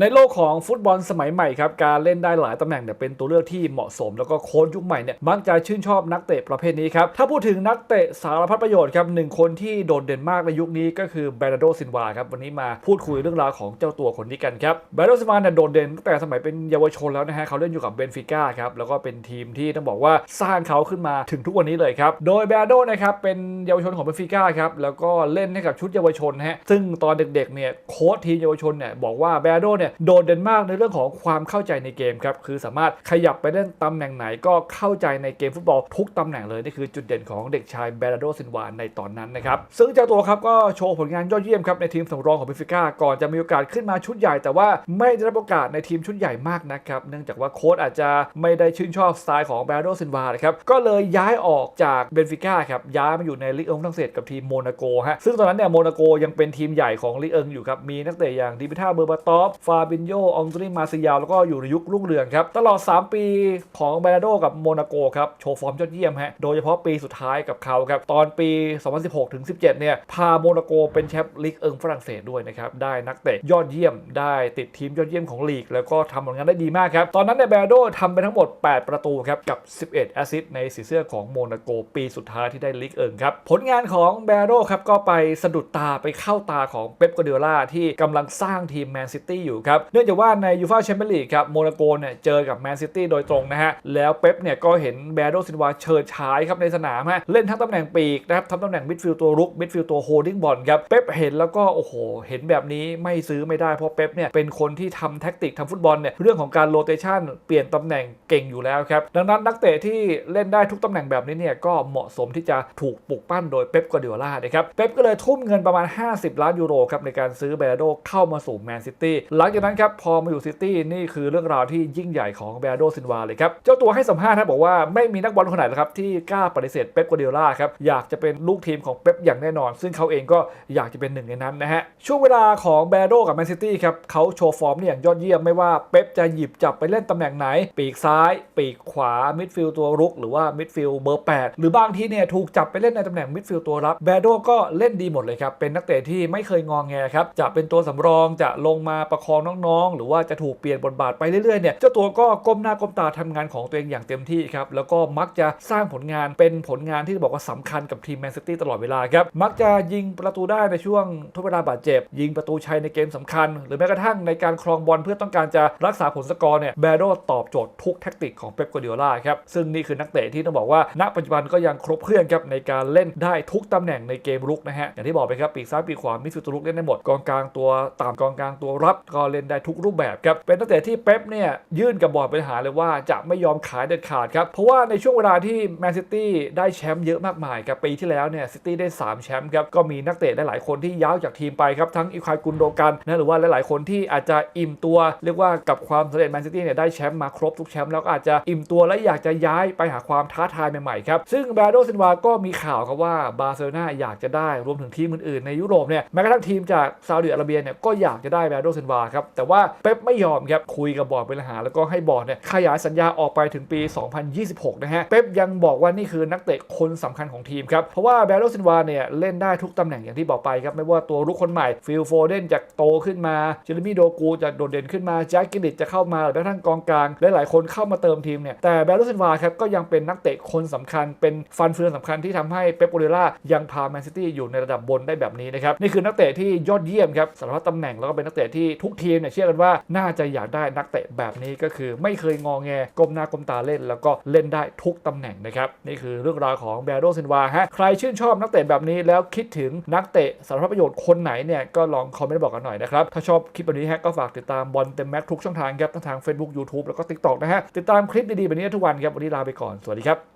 ในโลกของฟุตบอลสมัยใหม่ครับการเล่นได้หลายตำแหน่งเนี่ยเป็นตัวเลือกที่เหมาะสม แล้วก็โค้ชยุคใหม่เนี่ยมักจะชื่นชอบนักเตะประเภทนี้ครับถ้าพูดถึงนักเตะสารพัดประโยชน์ครับหนึ่งคนที่โดดเด่นมากในยุคนี้ก็คือเบรนโดซินวาครับวันนี้มาพูดคุยเรื่องราวของเจ้าตัวคนนี้กันครับเบรนโดซินวาเนี่ยโดดเด่นตั้งแต่สมัยเป็นเยาวชนแล้วนะฮะเขาเล่นอยู่กับเบนฟิก้าครับแล้วก็เป็นทีมที่ต้องบอกว่าสร้างเขาขึ้นมาถึงทุกวันนี้เลยครับโดยเบรนโดนะครับเป็นเยาวชนของเบนฟิก้าครับแล้วก็เล่นให้กับชุดเยาวชนฮะซึ่งตอนเด็กๆเนี่ยโค้ชทีมเยาวชนเนี่ยบอกว่าเบรนโดเนี่ยโดดเด่นมากในเรื่องของความเข้าใจในเกมครับคือสามารถขยับไปเล่นตำแหน่งไหนก็เข้าใจในเกมฟุตบอลทุกตำแหน่งเลยนี่คือจุดเด่นของเด็กชายเบรโดซินวานในตอนนั้นนะครับซึ่งเจ้าตัวครับก็โชว์ผลงานยอดเยี่ยมครับในทีมสำรองของเบนฟิก้าก่อนจะมีโอกาสขึ้นมาชุดใหญ่ แต่ว่าไม่ได้รับโอกาสในทีมชุดใหญ่มากนะครับเนื่องจากว่าโค้ชอาจจะไม่ได้ชื่นชอบสไตล์ของเบรโดซินวานะครับก็เลยย้ายออกจากเบนฟิก้าครับย้ายมาอยู่ในลีกเอิงฝรั่งเศสกับทีมโมนาโกฮะซึ่งตอนนั้นเนี่ยโมนาโกยังเป็นทีมใหญ่ของลีกเอิงอยู่ครับมีนักเตะอย่างดิบิท่าเบอร์บาตอฟฟาาบินโยองตุนีมาซิยาแล้วก็อยู่ในยุครุ่งเรืองครับ ตลอด 3 ปีของเบรนาโดกับโมนาโกครับ โชว์ฟอร์มยอดเยี่ยมฮะ โดยเฉพาะปีสุดท้ายกับเขาครับ ตอนปี 2016ถึง17 เนี่ย พาโมนาโกเป็นแชมป์ลีกเอิงฝรั่งเศสด้วยนะครับ ได้นักเตะยอดเยี่ยม ได้ติดทีมยอดเยี่ยมของลีก แล้วก็ทำผลงานได้ดีมากครับ ตอนนั้นเนี่ยเบรนาโดทำไปทั้งหมด 8 ประตูครับ กับ 11 แอสซิสต์ในสีเสื้อของโมนาโกปีสุดท้ายที่ได้ลีกเอิงครับ ผลงานของเบรนาโดครับก็ไปสะดุดตาไปเข้าตาของเป๊ปกัวเดล่าที่กำลังสร้างทีมแมนซิตี้อยู่ครับ เนื่องจากว่าในยูฟ่าแชมเปี้ยนลีกครับโมนาโกเนี่ยเจอกับแมนซิตี้โดยตรงนะฮะ แล้วเป๊ปเนี่ยก็เห็นเบรโดซินวาเฉิดฉายครับในสนามฮะ เล่นทั้งตำแหน่งปีกนะครับทั้งตำแหน่งมิดฟิลด์ตัวรุกมิดฟิลด์ตัวโฮลดิ้งบอลครับ เป๊ปเห็นแล้วก็โอ้โห เห็นแบบนี้ไม่ซื้อไม่ได้เพราะเป๊ปเนี่ยเป็นคนที่ทำแท็กติกทำฟุตบอลเนี่ยเรื่องของการโรเตชันเปลี่ยนตำแหน่งเก่งอยู่แล้วครับดังนั้นนักเตะที่เล่นได้ทุกตำแหน่งแบบนี้เนี่ยก็เหมาะสมที่จะถูกปลุกปั้นโดยเป๊ปกัวเดโอล่านะครับเป๊ปก็เลยทุ่มเงินประมาณ 50 ล้านยูโรครับในการซื้อเบรโดเข้ามาสู่แมนซิตี้หลัังจากนั้นครับพอมาอยู่ซิตี้นี่คือเรื่องราวที่ยิ่งใหญ่ของเบรโดซินวาเลยครับ เจ้าตัวให้สัมภาษณ์นะบอกว่าไม่มีนักบอลคนไหนหรอกครับที่กล้าปฏิเสธเป๊ปกัวเดโอล่าครับอยากจะเป็นลูกทีมของเป๊ปอย่างแน่นอน ซึ่งเขาเองก็อยากจะเป็นหนึ่งในนั้นนะฮะช่วงเวลาของเบรโดกับแมนซิตี้ครับเขาโชว์ฟอร์มเนี่ยอย่างยอดเยี่ยมไม่ว่าเป๊ปจะหยิบจับไปเล่นตำแหน่งไหน ปีกซ้าย ปีกขวามิดฟิลด์ตัวรุก หรือว่ามิดฟิลด์เบอร์ 8 หรือบางทีเนี่ยถูกจับไปเล่นในตำแหน่งมิดฟิลด์ตัวรับเบรโดก็เล่นดีหมดเลยครับเป็นนักเตะที่ไม่เคยงองแงครับจะเป็นตัวสำรองจะลงมาประคองน้องๆ หรือว่าจะถูกเปลี่ยนบทบาทไปเรื่อยๆเนี่ยเจ้าตัวก็ก้มหน้าก้มตาทำงานของตัวเองอย่างเต็มที่ครับแล้วก็มักจะสร้างผลงานเป็นผลงานที่บอกว่าสำคัญกับทีมแมนซิตี้ตลอดเวลาครับมักจะยิงประตูได้ในช่วงทดเวลาบาดเจ็บ ยิงประตูชัยในเกมสำคัญ หรือแม้กระทั่งในการครองบอลเพื่อต้องการจะรักษาผลสกอร์เนี่ยแบโดตอบโจทย์ทุกแท็กติกของเป๊ปกัวเดโอล่าครับซึ่งนี่คือนักเตะที่ต้องบอกว่า ณปัจจุบันก็ยังครบเครื่องครับในการเล่นได้ทุกตำแหน่งในเกมรุกนะฮะอย่างที่บอกไปครับปีกซ้ายปีกขวามิดฟิลด์ตัวรุกเล่นได้หมดกองกลางตัวต่ำกองกลางตัวรับก็เล่นได้ทุกรูปแบบครับเป็นนักเตะที่เป๊ปเนี่ยยื่นกับบอร์ดบริหารเลยว่าจะไม่ยอมขายเด็ดขาดครับเพราะว่าในช่วงเวลาที่แมนซิตี้ได้แชมป์เยอะมากมายครับปีที่แล้วเนี่ยซิตี้ได้ 3 แชมป์ครับก็มีนักเตะหลายคนที่ย้ายจากทีมไปครับทั้งอีควายกุนโดกันนะหรือว่าหลายๆคนที่อาจจะอิ่มตัวเรียกว่ากับความสำเร็จแมนซิตี้เนี่ยได้แชมป์มาครบทุกแชมป์แล้วก็อาจจะอิ่มตัวและอยากจะย้ายไปหาความท้าทายใหม่ๆครับซึ่งแบรโดซินวาก็มีข่าวครับว่าบาร์เซโลนาอยากจะได้รวมถึงทีมอื่นๆในยุโรปเนี่ยแม้กระทั่งทีมจากซาอุดิอาระเบียเนี่ยก็อยากจะได้แบรโดซินวาครับแต่ว่าเป๊ปไม่ยอมครับ คุยกับบอร์ดบริหารแล้วก็ให้บอร์ดเนี่ยขยายสัญญาออกไปถึงปี 2026 นะฮะ เป๊ปยังบอกว่านี่คือนักเตะคนสำคัญของทีมครับ เพราะว่าแบรโดซินวาเนี่ยเล่นได้ทุกตำแหน่งอย่างที่บอกไปครับ ไม่ว่าตัวรุกคนใหม่ ฟิลโฟเดนจะโตขึ้นมาเจอร์มี่โดกูจะโดดเด่นขึ้นมาแจ็คกิลิตจะเข้ามาหรือแม้กระทั่งกองกลางหลายๆคนเข้ามาเติมทีมเนี่ยแต่แบรโดซินวาครับก็ยังเป็นนักเตะคนสำคัญเป็นฟันเฟืองสำคัญที่ทำให้เป๊ปโอเดล่ายังพาแมนซิตี้อยู่ในระดับบนได้แบบนี้นะครับนี่คือนักเตะที่ยอดเยี่ยมครับสารพัดตำแหน่งแล้วก็เป็นนักเตะที่ทุกททีมเนี่ยเชื่อกันว่าน่าจะอยากได้นักเตะแบบนี้ก็คือไม่เคยงอแงก้มหน้าก้มตาเล่น แล้วก็เล่นได้ทุกตำแหน่งนะครับนี่คือเรื่องราวของแบรโดซินวาฮะใครชื่นชอบนักเตะแบบนี้แล้วคิดถึงนักเตะสารพัดประโยชน์คนไหนเนี่ยก็ลองคอมเมนต์บอกกันหน่อยนะครับถ้าชอบคลิปแบบนี้ฮะก็ฝากติดตามบอลเต็มแม็กทุกช่องทางครับทั้งทาง Facebook YouTube แล้วก็ TikTok นะฮะติดตามคลิปดีๆแบบนี้ทุกวันครับวันนี้ลาไปก่อนสวัสดีครับ